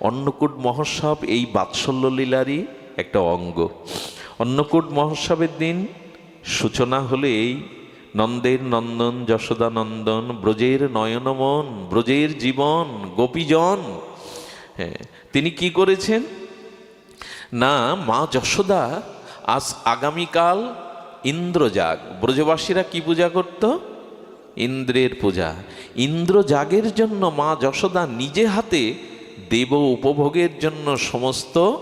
অন্নকূট মহোৎসব এই বাৎসল্য লীলারই একটা অঙ্গ। অন্নকূট মহোৎসবের দিন সূচনা হলে এই, নন্দের নন্দন, যশোদা নন্দন, ব্রজের নয়নমন ব্রজের জীবন, গোপীজন। হ্যাঁ তিনি কি করেছেন? না, মা যশোদা আজ আগামীকাল ইন্দ্রজাগ ব্রজবাসীরা কি পূজা করত? ইন্দ্রের পূজা। ইন্দ্রজাগের জন্য মা যশোদা নিজে হাতে দেব উপভোগের জন্য সমস্ত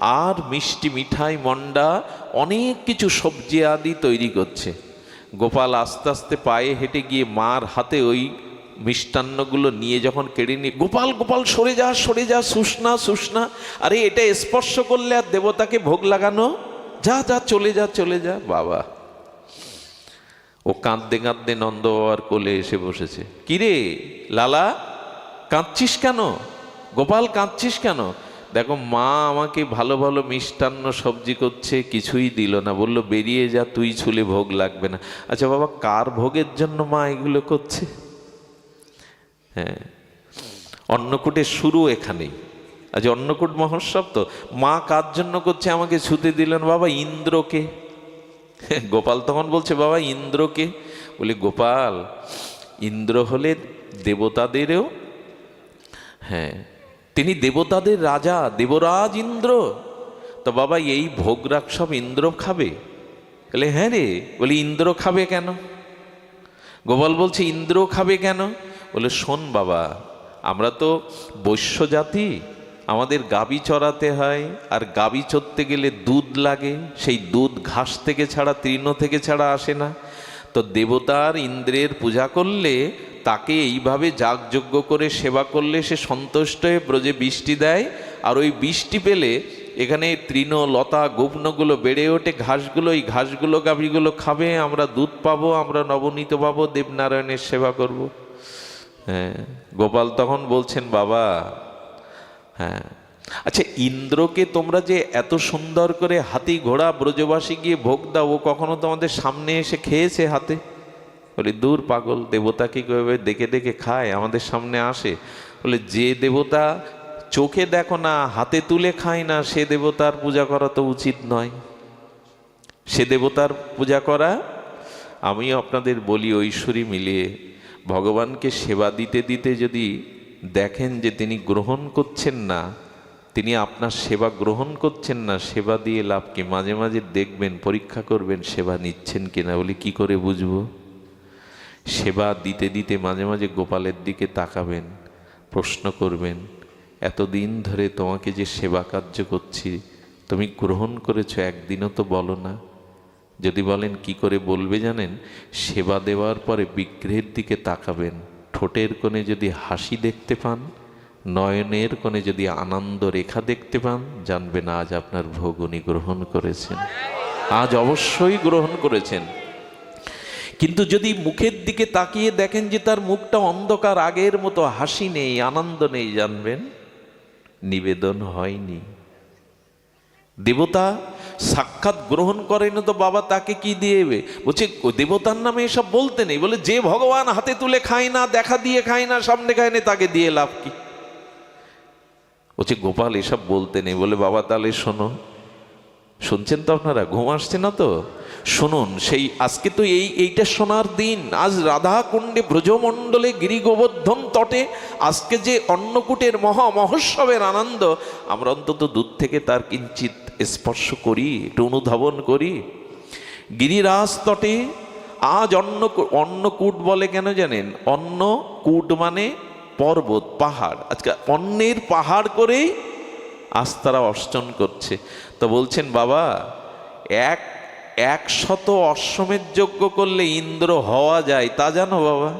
আর মিষ্টি মিঠাই মন্ডা, অনেক কিছু সবজি আদি তৈরি করছে। গোপাল আস্তে আস্তে পায়ে হেঁটে গিয়ে মার হাতে ওই মিষ্টান্নগুলো নিয়ে যখন কেড়ে নিয়ে, গোপাল গোপাল, সরে যা সরে যা সুষ্ণা সুষ্ণা আরে, এটা স্পর্শ করলে আর দেবতাকে ভোগ লাগানো? যা যা, চলে যা চলে যা। বাবা। ও কাঁদতে কাঁদতে নন্দ বাবার কোলে এসে বসেছে। কিরে, লালা, কাঁদছিস কেন? গোপাল, কাঁদছিস কেন? দেখো, মা আমাকে ভালো ভালো মিষ্টান্ন সবজি করছে, কিছুই দিল না। বলল, বেরিয়ে যা, তুই ছুলে ভোগ লাগবে না। আচ্ছা বাবা, কার ভোগের জন্য মা এগুলো করছে? হ্যাঁ অন্নকূটের শুরু এখানেই। আজ অন্নকূট মহোৎসব তো। মা কার জন্য করছে? আমাকে ছুতে দিলেন বাবা, ইন্দ্রকে। গোপাল তখন বলছে, বাবা, ইন্দ্রকে। বলি, গোপাল, ইন্দ্র হলে দেবতাদেরও হ্যাঁ তিনি দেবতাদের রাজা, দেবরাজ ইন্দ্র। তো বাবা, এই ভোগ রাগ সব ইন্দ্র খাবে? বলে হ্যাঁ রে। বলি, ইন্দ্র খাবে কেন? গোপাল বলছে, ইন্দ্র খাবে কেন? বলে, শোন বাবা, আমরা তো বৈশ্য জাতি, আমাদের গাবি চড়াতে হয়, আর গাবি চড়তে গেলে দুধ লাগে, সেই দুধ ঘাস থেকে ছাড়া তৃণ থেকে ছাড়া আসে না। তো দেবতার ইন্দ্রের পূজা করলে তাকে এইভাবে যাগযজ্ঞ করে সেবা করলে সে সন্তুষ্ট হয়ে ব্রজে বৃষ্টি দেয়, আর ওই বৃষ্টি পেলে এখানে তৃণ লতা গোপনগুলো বেড়ে ওঠে, ঘাসগুলো, এই ঘাসগুলো গাভীগুলো খাবে, আমরা দুধ পাবো, আমরা নবনীত পাবো, দেবনারায়ণের সেবা করব। হ্যাঁ গোপাল তখন বলছেন, বাবা হ্যাঁ আচ্ছা ইন্দ্রকে তোমরা যে এত সুন্দর করে হাতি ঘোড়া ব্রজবাসী গিয়ে ভোগ দাও, ও কখনো তোমাদের সামনে এসে খেয়েছে হাতে? বলি, দূর পাগল, দেবতা কি করে দেখে দেখে খায়, আমাদের সামনে আসে। বলে, যে দেবতা চোখে দেখো না, হাতে তুলে খায় না, সে দেবতার পূজা করা তো উচিত নয়। সে দেবতার পূজা করা, আমিও আপনাদের বলি, ঐশ্বরী মিলিয়ে। ভগবানকে সেবা দিতে দিতে যদি দেখেন যে তিনি গ্রহণ করছেন না, তিনি আপনার সেবা গ্রহণ করছেন না, সেবা দিয়ে লাভ কি? মাঝে মাঝে দেখবেন, পরীক্ষা করবেন, সেবা নিচ্ছেন কিনা? বলি, কি করে বুঝব? সেবা দিতে দিতে মাঝে মাঝে গোপালের দিকে তাকাবেন, প্রশ্ন করবেন, এতদিন ধরে তোমাকে যে সেবা কার্য করছি, তুমি গ্রহণ করেছ একদিনও তো বলো না। যদি বলেন, কি করে বলবে জানেন? সেবা দেওয়ার পরে বিগ্রহের দিকে তাকাবেন, ঠোঁটের কোণে যদি হাসি দেখতে পান, নয়নের কোণে যদি আনন্দ রেখা দেখতে পান, জানবেন আজ আপনার ভোগ উনি গ্রহণ করেছেন। আজ অবশ্যই গ্রহণ করেছেন। কিন্তু যদি মুখের দিকে তাকিয়ে দেখেন যে তার মুখটা অন্ধকার, আগের মতো হাসি নেই, আনন্দ নেই, জানবেন নিবেদন হয়নি। দেবতা সাক্ষাৎ গ্রহণ করেন তো বাবা তাকে কি দিয়েবে বলছে দেবতার নামে এসব বলতে নেই। বলে, যে ভগবান হাতে তুলে খায় না, দেখা দিয়ে খায় না, সামনে খায় না, তাকে দিয়ে লাভ কি? বলছে, গোপাল এসব বলতে নেই। বলে, বাবা তাহলে শোনো, শুনছেন তো আপনারা? ঘুম আসছে না তো? শুনুন, সেই আজকে তো এই, এইটা শোনার দিন। আজ রাধা কুণ্ডে ব্রজমণ্ডলে গিরিগোবর্ধন তটে আজকে যে অন্নকূটের মহা মহোৎসবের আনন্দ, আমরা অন্তত দূর থেকে তার কিঞ্চিত স্পর্শ করি, একটু অনুধাবন করি। গিরিরাজ তটে আজ অন্ন অন্নকূট বলে কেন জানেন? অন্নকূট মানে পর্বত, পাহাড়। আজকে অন্নের পাহাড় করেই আজ তারা অর্চন করছে। তো বলছেন, বাবা, এক একশত অশ্বমের যজ্ঞ করলে ইন্দ্র হওয়া যায়, তা জানো বাবা?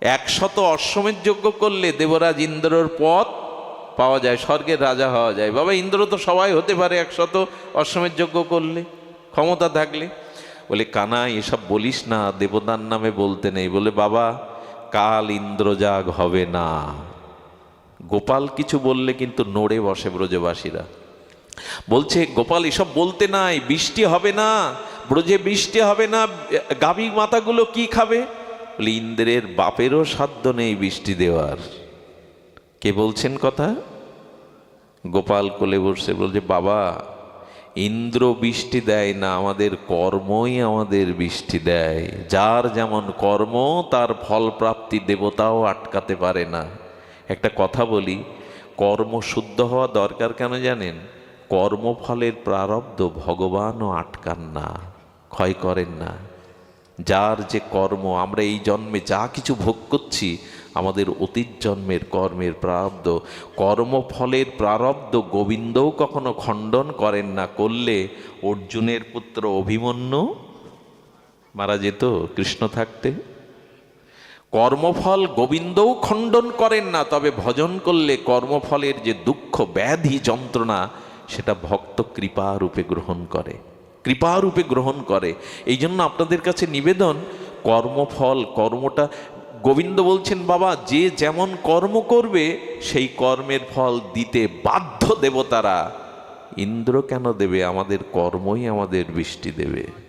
একশত অশ্বমের যজ্ঞ করলে দেবরাজ ইন্দ্রর পথ পাওয়া যায়, স্বর্গের রাজা হওয়া যায়। বাবা, ইন্দ্র তো সবাই হতে পারে একশত অশ্বমের যজ্ঞ করলে, ক্ষমতা থাকলে। বলে কানাই এসব বলিস না, দেবতার নামে বলতে নেই। বলে, বাবা, কাল ইন্দ্রজাগ হবে না। গোপাল কিছু বললে কিন্তু নড়ে বসে ব্রজবাসীরা। বলছে, গোপাল, এসব বলতে নাই, বৃষ্টি হবে না, ব্রজে বৃষ্টি হবে না, গাভী মাতাগুলো কি খাবে? বলি, ইন্দ্রের বাপেরও সাধ্য নেই বৃষ্টি দেওয়ার। কে বলছেন কথা? গোপাল কোলে বসে বলছে, বাবা, ইন্দ্র বৃষ্টি দেয় না, আমাদের কর্মই আমাদের বৃষ্টি দেয়। যার যেমন কর্ম, তার ফল প্রাপ্তি দেবতাও আটকাতে পারে না। একটা কথা বলি, কর্ম শুদ্ধ হওয়া দরকার কেন জানেন? কর্মফলের প্রারব্ধ ভগবানও আটকান না ক্ষয় করেন না যার যে কর্ম, আমরা এই জন্মে যা কিছু ভোগ করছি, আমাদের অতীত জন্মের কর্মের প্রারব্ধ। কর্মফলের প্রারব্ধ গোবিন্দও কখনো খণ্ডন করেন না করলে অর্জুনের পুত্র অভিমন্যু মারা যেত কৃষ্ণ থাকতে। কর্মফল গোবিন্দও খণ্ডন করেন না তবে ভজন করলে কর্মফলের যে দুঃখ, ব্যাধি, যন্ত্রণা সেটা ভক্ত কৃপা রূপে গ্রহণ করে। কৃপা রূপে গ্রহণ করে। এই জন্য আপনাদের কাছে নিবেদন, কর্মফল, কর্মটা, গোবিন্দ বলছেন, বাবা, যে যেমন কর্ম করবে, সেই কর্মের ফল দিতে বাধ্য দেবতারা। ইন্দ্র কেন দেবে? আমাদের কর্মই আমাদের বৃষ্টি দেবে।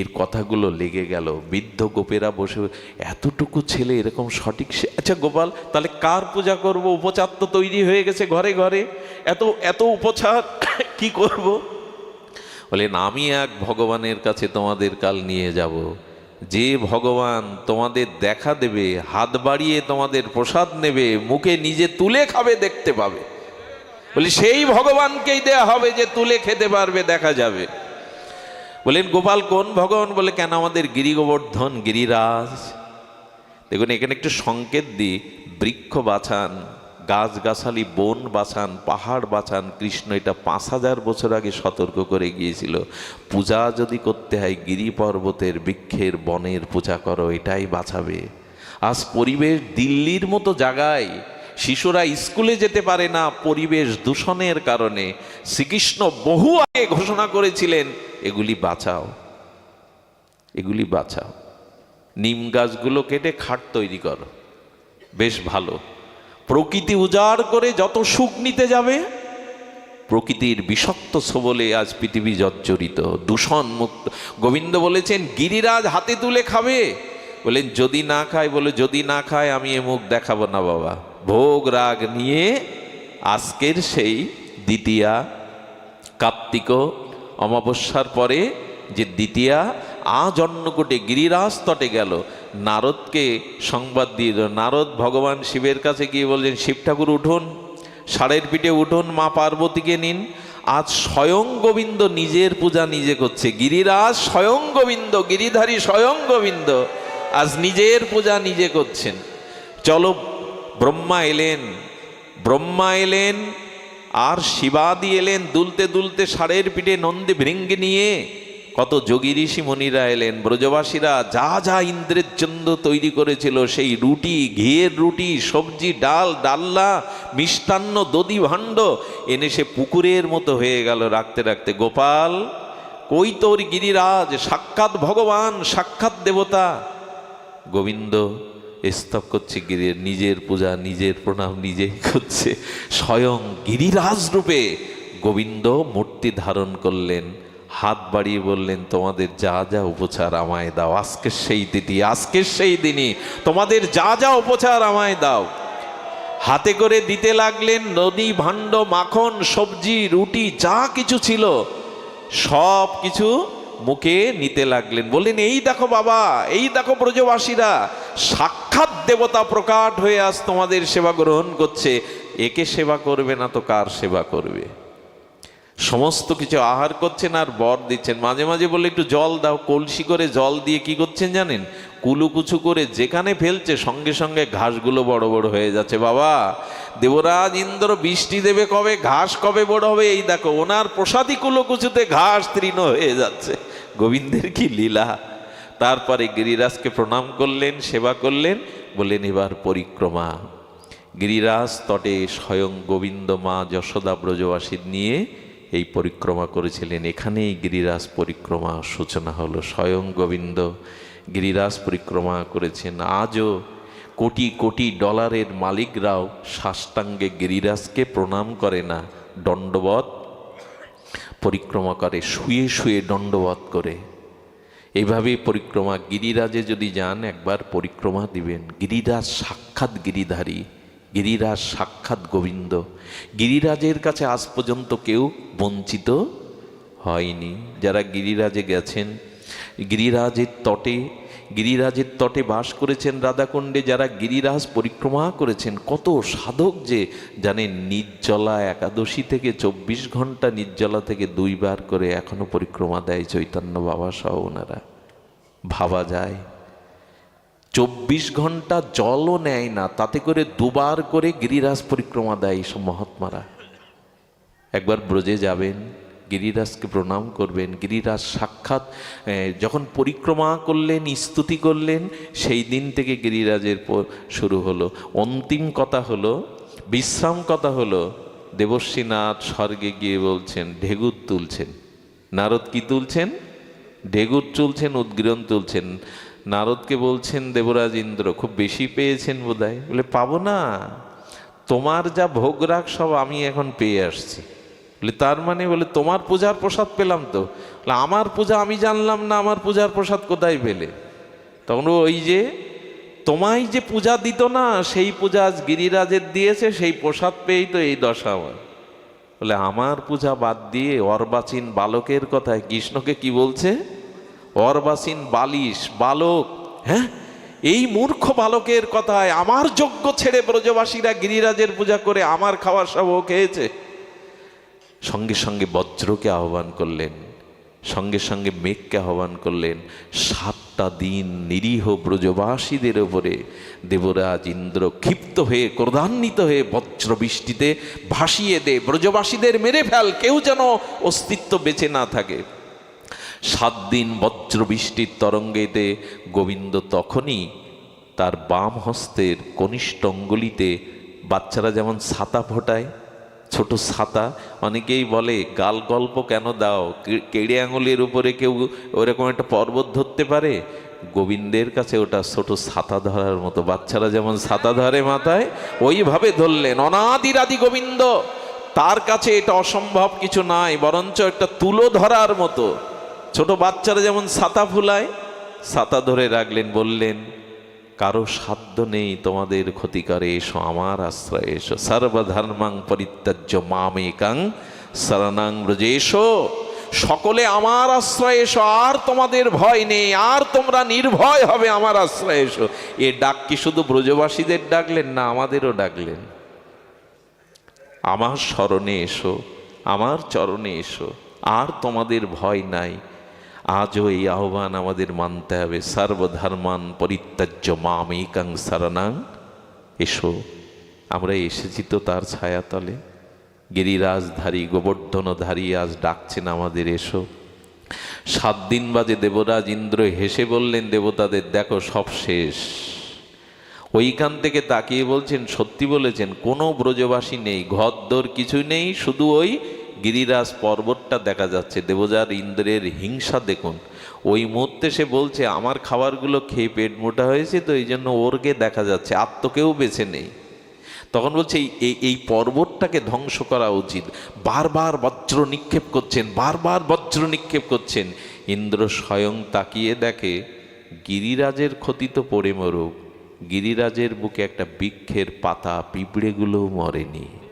এর কথাগুলো লেগে গেল। বৃদ্ধ গোপেরা বসে, এতটুকু ছেলে এরকম সঠিক আচ্ছা গোপাল, তাহলে কার পূজা করব? উপচার তো তৈরি হয়ে গেছে ঘরে ঘরে। এত এত উপচার কি করব? বলেন আমি এক ভগবানের কাছে তোমাদের কাল নিয়ে যাব। যে ভগবান তোমাদের দেখা দেবে, হাত বাড়িয়ে তোমাদের প্রসাদ নেবে, মুখে নিজে তুলে খাবে, দেখতে পাবে। বলি, সেই ভগবানকেই দেয়া হবে যে তুলে খেতে পারবে, দেখা যাবে। বলেন, গোপাল, কোন ভগবান? বলে, কেন আমাদের গিরি গোবর্ধন গিরিরাজ? দেখুন, এখানে একটু সংকেত দিই। বৃক্ষ বাছান গাছগাছালি, বন বাছান পাহাড় বাছান কৃষ্ণ এটা পাঁচ হাজার বছর আগে সতর্ক করে গিয়েছিল। পূজা যদি করতে হয় গিরি পর্বতের বৃক্ষের বনের পূজা করো, এটাই বাঁচাবে। আজ পরিবেশ দিল্লির মতো জায়গায় শিশুরা স্কুলে যেতে পারে না পরিবেশ দূষণের কারণে। শ্রীকৃষ্ণ বহু আগে ঘোষণা করেছিলেন, এগুলি বাঁচাও। এগুলি বাঁচাও। নিম গাছগুলো কেটে খাট তৈরি করো। বেশ ভালো। প্রকৃতি উজাড় করে যত সুখ নিতে যাবে, প্রকৃতির বিষাক্ত সবলে আজ পৃথিবী জর্জরিত। দূষণ মুক্ত গোবিন্দ বলেছেন, গিরিরাজ হাতে তুলে খাবে। বলেন, যদি না খায়, বলে, যদি না খায়, আমি এ মুখ দেখাবো না বাবা। ভোগ রাগ নিয়ে আজকের সেই দ্বিতীয়া কার্তিক অমাবস্যার পরে যে দ্বিতীয়া, আজ অন্নকূটে গিরিরাজ তটে গেল। নারদকে সংবাদ দিয়ে দিল, নারদ, ভগবান শিবের কাছে গিয়ে বললেন, শিব ঠাকুর, উঠুন, ষাঁড়ের পিঠে উঠুন, মা পার্বতীকে নিন। আজ স্বয়ং গোবিন্দ নিজের পূজা নিজে করছে। গিরিরাজ স্বয়ং গোবিন্দ, গিরিধারী স্বয়ং গোবিন্দ, আজ নিজের পূজা নিজে করছেন। চলো ব্রহ্মা এলেন। ব্রহ্মা এলেন আর শিবাদি এলেন দুলতে দুলতে ষাঁড়ের পিঠে নন্দী ভৃঙ্গে নিয়ে। কত যোগী ঋষি মুনিরা এলেন, ব্রজবাসীরা যা যা ইন্দ্রের জন্য তৈরি করেছিল, সেই রুটি, ঘিয়ের রুটি, সবজি, ডাল ডাল্লা মিষ্টান্ন, দধি ভাণ্ড, এনে সে পুকুরের মতো হয়ে গেল রাখতে রাখতে। গোপাল, কই তোর গিরিরাজ? সাক্ষাৎ ভগবান, সাক্ষাৎ দেবতা। গোবিন্দ স্তব করছে গিরির, নিজের পূজা, নিজের প্রণাম নিজেই করছে। স্বয়ং গিরিরাজ রূপে গোবিন্দ মূর্তি ধারণ করলেন। হাত বাড়িয়ে বললেন, তোমাদের যা যা উপচার আমায় দাও আজকের সেই তিথি আজকের সেই দিনই। তোমাদের যা যা উপচার আমায় দাও। হাতে করে দিতে লাগলেন নদী, ভাণ্ড, মাখন, সবজি, রুটি, যা কিছু ছিল। সব কিছু মুখে নিতে লাগলেন। বললেন, এই দেখো বাবা, এই দেখো ব্রজবাসীরা সাক্ষাৎ দেবতা প্রকাট হয়ে আজ তোমাদের সেবা গ্রহণ করছে। একে সেবা করবে না তো কার সেবা করবে? সমস্ত কিছু আহার করছেন আর বর দিচ্ছেন। মাঝে মাঝে বলে একটু জল দাও, কলসি করে জল দিয়ে কি করছেন জানেন? কুলুকুচু করে যেখানে ফেলছে, সঙ্গে সঙ্গে ঘাসগুলো বড় বড় হয়ে যাচ্ছে। বাবা, দেবরাজ ইন্দ্র বৃষ্টি দেবে কবে? ঘাস কবে বড় হবে? এই দেখো, ওনার প্রসাদী কুলুকুচুতে ঘাস তৃণ হয়ে যাচ্ছে। গোবিন্দের কি লীলা? তারপরে গিরিরাজকে প্রণাম করলেন, সেবা করলেন, বললেন, এবার পরিক্রমা। গিরিরাজ তটে স্বয়ং গোবিন্দ মা যশোদা ব্রজবাসী নিয়ে এই পরিক্রমা করেছিলেন। এখানেই গিরিরাজ পরিক্রমা সূচনা হলো। স্বয়ং গোবিন্দ গিরিরাজ পরিক্রমা করেছেন। আজও কোটি কোটি ডলারের মালিকরাও সাষ্টাঙ্গে গিরিরাজকে প্রণাম করে না দণ্ডবত পরিক্রমা করে, শুয়ে শুয়ে দণ্ডবত করে। এইভাবে পরিক্রমা। গিরিরাজে যদি যান, একবার পরিক্রমা দিবেন। গিরিরাজ সাক্ষাৎ গিরিধারী। গিরিরাজ সাক্ষাৎ গোবিন্দ। গিরিরাজের কাছে আজ পর্যন্ত কেউ বঞ্চিত হয়নি। যারা গিরিরাজে গেছেন, গিরিরাজের তটে গিরিরাজের তটে বাস করেছেন রাধাকুণ্ডে, যারা গিরিরাজ পরিক্রমা করেছেন, কত সাধক যে জানেন নির্জলা একাদশী থেকে চব্বিশ ঘণ্টা নির্জলা থেকে দুইবার করে এখনও পরিক্রমা দেয় চৈতন্য বাবা সহ ওনারা। ভাবা যায়। চব্বিশ ঘণ্টা জলও নেয় না, তাতে করে দুবার করে গিরিরাজ পরিক্রমা দেয় এইসব মহাত্মারা। একবার ব্রজে যাবেন গিরিরাজকে প্রণাম করবেন। গিরিরাজ সাক্ষাৎ যখন পরিক্রমা করলেন, স্তুতি করলেন, সেই দিন থেকে গিরিরাজের শুরু হলো। অন্তিম কথা হলো, বিশ্রাম কথা হলো, দেবশ্রীনাথ স্বর্গে গিয়ে বলছেন ঢেগুর তুলছেন। নারদ কি তুলছেন? ঢেগুর তুলছেন, উদ্গীরণ তুলছেন। নারদকে বলছেন, দেবরাজ ইন্দ্র, খুব বেশি পেয়েছেন বোধহয়। বলে, পাবো না। তোমার যা ভোগ রাখ সব আমি এখন পেয়ে আসছি। বলে, তার মানে বলে, তোমার পূজার প্রসাদ পেলাম তো। আমার পূজা আমি জানলাম না, আমার পূজার প্রসাদ কোথায় পেলে? তখন ওই যে, তোমায় যে পূজা দিত না, সেই পূজা আজ গিরিরাজের দিয়েছে, সেই প্রসাদ পেয়েই তো এই দশা আমার। বলে, আমার পূজা বাদ দিয়ে অর্বাচীন বালকের কথায় কৃষ্ণকে কি বলছে? অর্বাচীন বালিশ, বালক হ্যাঁ? এই মূর্খ বালকের কথায় আমার যোগ্য ছেড়ে ব্রজবাসীরা গিরিরাজের পূজা করে আমার খাওয়ার সব খেয়েছে। সঙ্গে সঙ্গে বজ্রকে আহ্বান করলেন, সঙ্গে সঙ্গে মেঘকে আহ্বান করলেন, সাতটা দিন নিরীহ ব্রজবাসীদের ওপরে দেবরাজ ইন্দ্র ক্ষিপ্ত হয়ে, ক্রোধান্বিত হয়ে বজ্র বৃষ্টিতে ভাসিয়ে দে, ব্রজবাসীদের মেরে ফেল, কেউ যেন অস্তিত্ব বেঁচে না থাকে। সাত দিন বজ্র বৃষ্টির তরঙ্গেতে গোবিন্দ তখনই তার বাম হস্তের কনিষ্ঠ অঙ্গুলিতে বাচ্চারা যেমন ছাতা ফোটায় ছোট ছাতা। অনেকেই বলে, গাল গল্প কেন দাও? কেড়ে আঙুলের উপরে কেউ ওরকম একটা পর্বত ধরতে পারে? গোবিন্দের কাছে ওটা ছোট ছাতা ধরার মতো। বাচ্চারা যেমন ছাতা ধরে মাথায়, ওইভাবে ধরলেন। অনাদিরাদি গোবিন্দ, তার কাছে এটা অসম্ভব কিছু নাই, বরঞ্চ একটা তুলো ধরার মতো। ছোট বাচ্চারা যেমন ছাতা ফুলায়, ছাতা ধরে রাখলেন, বললেন কারও সাধ্য নেই তোমাদের ক্ষতি করে এসো আমার আশ্রয়, এসো। সর্বধর্মাং পরিত্যাজ্য মামেকাং শরণাং ব্রজেশো। সকলে আমার আশ্রয় এসো, আর তোমাদের ভয় নেই, আর তোমরা নির্ভয় হবে আমার আশ্রয় এসো। এ ডাক কি শুধু ব্রজবাসীদের ডাকলেন না, আমাদেরও ডাকলেন? আমার স্মরণে এসো, আমার চরণে এসো, আর তোমাদের ভয় নাই আজও এই আহ্বান আমাদের মানতে হবে। সর্বধর্মান পরিত্যাজ্য মাম একাং শরণাং। এসো, আমরা এসেছি তো তার ছায়াতলে। গিরিরাজধারী, গোবর্ধনধারী আজ ডাকছেন আমাদের, এসো। সাত দিন বাজে দেবরাজ ইন্দ্র হেসে বললেন, দেবতাদের দেখো, সব শেষ। ওইখান থেকে তাকিয়ে বলছেন, সত্যি বলেছেন, কোনো ব্রজবাসী নেই ঘর ঘরদোর কিছু নেই, শুধু ওই গিরিরাজ পর্বতটা দেখা যাচ্ছে দেবজার ইন্দ্রের হিংসা দেখুন। ওই মুহূর্তে সে বলছে, আমার খাবারগুলো খেয়ে পেট মোটা হয়েছে তো এই জন্য ওরকে দেখা যাচ্ছে আত্মকেও বেছে নেই। তখন বলছে এই- এই পর্বতটাকে ধ্বংস করা উচিত। বারবার বজ্র নিক্ষেপ করছেন, বারবার বজ্র নিক্ষেপ করছেন। ইন্দ্র স্বয়ং তাকিয়ে দেখে, গিরিরাজের ক্ষতি তো পড়ে মরুক। গিরিরাজের বুকে একটা বৃক্ষের পাতা, পিঁপড়েগুলোও মরেনি।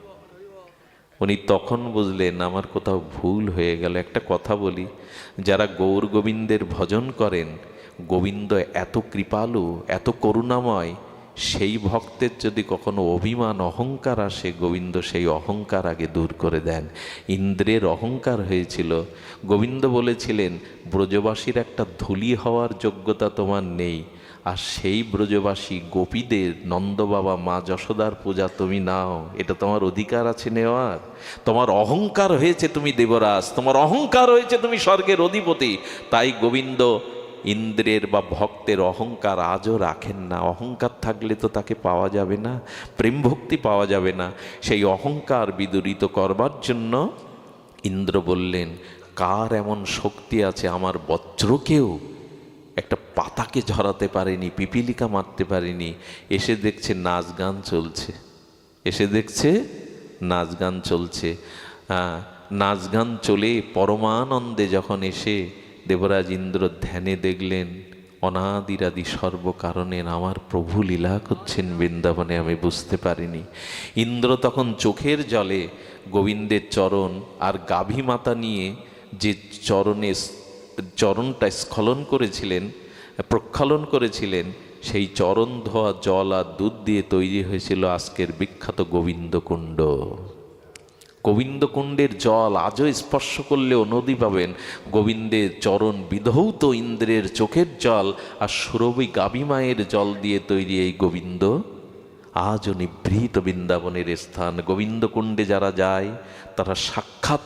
উনি তখন বুঝলেন আমার কোথাও ভুল হয়ে গেল। একটা কথা বলি, যারা গৌর গোবিন্দের ভজন করেন, গোবিন্দ এত কৃপালু, এত করুণাময়, সেই ভক্তের যদি কখনো অভিমান, অহংকার আসে, গোবিন্দ সেই অহংকার আগে দূর করে দেন। ইন্দ্রের অহংকার হয়েছিল। গোবিন্দ বলেছিলেন, ব্রজবাসীর একটা ধুলি হওয়ার যোগ্যতা তোমার নেই। আর সেই ব্রজবাসী গোপীদের, নন্দবাবা, মা যশোদার পূজা তুমি নাও। এটা তোমার অধিকার আছে নেওয়ার। তোমার অহংকার হয়েছে তুমি দেবরাজ, তোমার অহংকার হয়েছে তুমি স্বর্গের অধিপতি। তাই গোবিন্দ ইন্দ্রের বা ভক্তের অহংকার আজও রাখেন না। অহংকার থাকলে তো তাকে পাওয়া যাবে না প্রেম ভক্তি পাওয়া যাবে না। সেই অহংকার বিদরিত করবার জন্য ইন্দ্র বললেন, কার এমন শক্তি আছে? আমার বজ্রকেও একটা পাতাকে ঝরাতে পারেনি, পিপিলিকা মারতে পারেনি, এসে দেখছে নাচ গান চলছে। এসে দেখছে নাচ গান চলছে। নাচ গান চলে পরমানন্দে যখন এসে দেবরাজ ইন্দ্র ধ্যানে দেখলেন, অনাদিরাদি সর্বকারণের আমার প্রভু লীলা করছেন বৃন্দাবনে, আমি বুঝতে পারিনি। ইন্দ্র তখন চোখের জলে গোবিন্দের চরণ আর গাভী মাতা নিয়ে যে চরণে চরণটা স্খলন করেছিলেন, প্রক্ষালন করেছিলেন, সেই চরণ ধোয়া জল আর দুধ দিয়ে তৈরি হয়েছিল আজকের বিখ্যাত গোবিন্দকুণ্ড। গোবিন্দকুণ্ডের জল আজও স্পর্শ করলেও নদী পাবেন। গোবিন্দের চরণ বিধৌত ইন্দ্রের চোখের জল আর সুরভি গাভী মায়ের জল দিয়ে তৈরি এই গোবিন্দ। আজও নিভৃত বৃন্দাবনের স্থান। গোবিন্দকুণ্ডে যারা যায়, তারা সাক্ষাৎ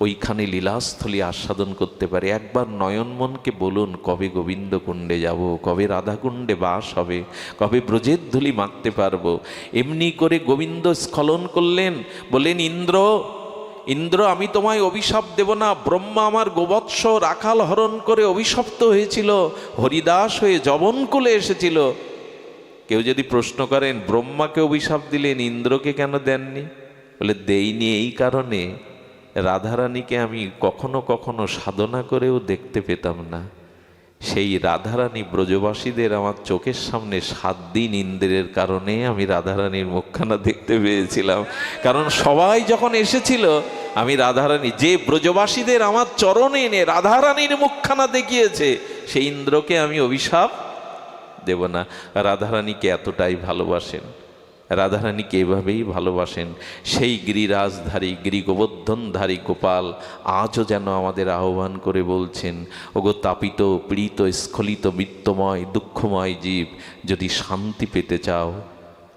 ওইখানে লীলাস্থলী আস্বাদন করতে পারে। একবার নয়নমনকে বলুন, কবে গোবিন্দকুণ্ডে যাব? কবে রাধাকুণ্ডে বাস হবে? কবে ব্রজের ধুলি মাখতে পারব? এমনি করে গোবিন্দ স্খলন করলেন, বললেন, ইন্দ্র ইন্দ্র, আমি তোমায় অভিশাপ দেব না। ব্রহ্মা আমার গোবৎস রাখাল হরণ করে অভিশপ্ত হয়েছিল। হরিদাস হয়ে জবনকুলে এসেছিল। কেউ যদি প্রশ্ন করেন, ব্রহ্মাকে অভিশাপ দিলেন, ইন্দ্রকে কেন দেননি? বলে, দেইনি এই কারণে। রাধারানীকে আমি কখনো কখনো সাধনা করেও দেখতে পেতাম না। সেই রাধারানী ব্রজবাসীদের আমার চোখের সামনে সাত দিন ইন্দ্রের কারণে আমি রাধারানীর মুখখানা দেখতে পেয়েছিলাম। কারণ সবাই যখন এসেছিল, আমি রাধারানী, যে ব্রজবাসীদের আমার চরণে এনে রাধারানীর মুখখানা দেখিয়েছে, সেই ইন্দ্রকে আমি অভিশাপ দেব না। রাধারানীকে এতটাই ভালোবাসেন। রাধারানীকে এভাবেই ভালোবাসেন? সেই গিরিরাজধারী, গিরিগোবর্ধনধারী গোপাল আজও যেন আমাদের আহ্বান করে বলছেন, ওগো তাপিত, পীড়িত, স্খলিত মৃত্যুময় দুঃখময় জীব, যদি শান্তি পেতে চাও,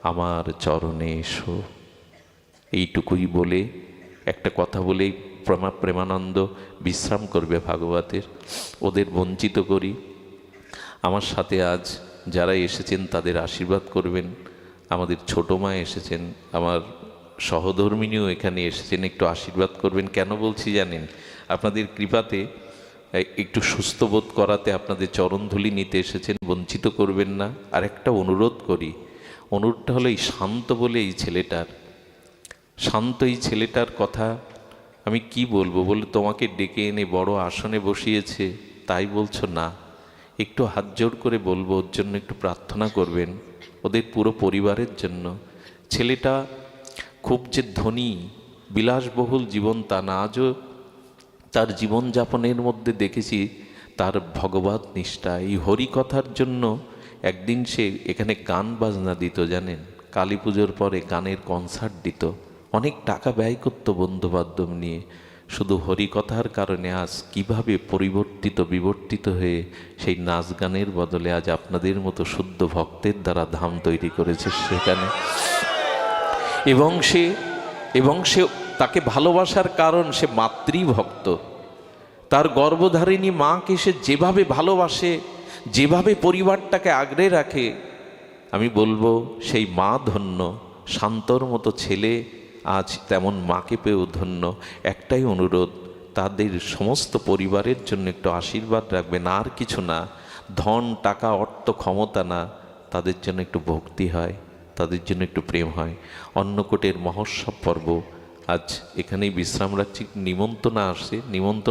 আমার চরণে এসো। এইটুকুই বলে, একটা কথা বলেই প্রেমা, প্রেমানন্দ বিশ্রাম করবে ভাগবতের। ওদের বঞ্চিত করি। আমার সাথে আজ যারা এসেছেন তাদের আশীর্বাদ করবেন। আমাদের ছোট মা এসেছেন, আমার সহধর্মিনীও এখানে এসেছেন, একটু আশীর্বাদ করবেন। কেন বলছি জানেন? আপনাদের কৃপাতে একটু সুস্থ বোধ করাতে আপনাদের চরণধুলি নিতে এসেছেন, বঞ্চিত করবেন না। আর একটা অনুরোধ করি, অনুরোধটা হলো এই শান্ত বলে এই ছেলেটার। শান্ত এই ছেলেটার কথা আমি কি বলব? বলে তোমাকে ডেকে এনে বড় আসনে বসিয়েছে, তাই বলছো না। একটু হাত জোড় করে বলব, ওর জন্য একটু প্রার্থনা করবেন, ওদের পুরো পরিবারের জন্য। ছেলেটা খুব যে ধনী, বিলাসবহুল জীবন তা না, আজও তার জীবনযাপনের মধ্যে দেখেছি তার ভগবত নিষ্ঠা। এই হরিকথার জন্য একদিন সে এখানে গান বাজনা দিত, জানেন? কালী পুজোর পরে গানের কনসার্ট দিত। অনেক টাকা ব্যয় করতো বন্ধুবান্ধব নিয়ে। শুধু হরিকথার কারণে আজ কীভাবে পরিবর্তিত, বিবর্তিত হয়ে সেই নাচ গানের বদলে আজ আপনাদের মতো শুদ্ধ ভক্তের দ্বারা ধাম তৈরি করেছে সেখানে। এবং সে এবং সে তাকে ভালোবাসার কারণ সে মাতৃভক্ত। তার গর্ভধারিণী মাকে সে যেভাবে ভালোবাসে, যেভাবে পরিবারটাকে আগলে রাখে, আমি বলব সেই মা ধন্য, শান্তর মতো ছেলে আজ তেমন মাকে পেয়েও ধন্য। একটাই অনুরোধ, তাদের সমস্ত পরিবারের জন্য একটু আশীর্বাদ রাখবেন, আর কিছু না। ধন, টাকা, অর্থ, ক্ষমতা না, তাদের জন্য একটু ভক্তি হয়, তাদের জন্য একটু প্রেম হয়। অন্নকোটের মহোৎসব পর্ব আজ এখানেই বিশ্রাম রাখছি। নিমন্ত্রণা আসে, নিমন্ত্রণ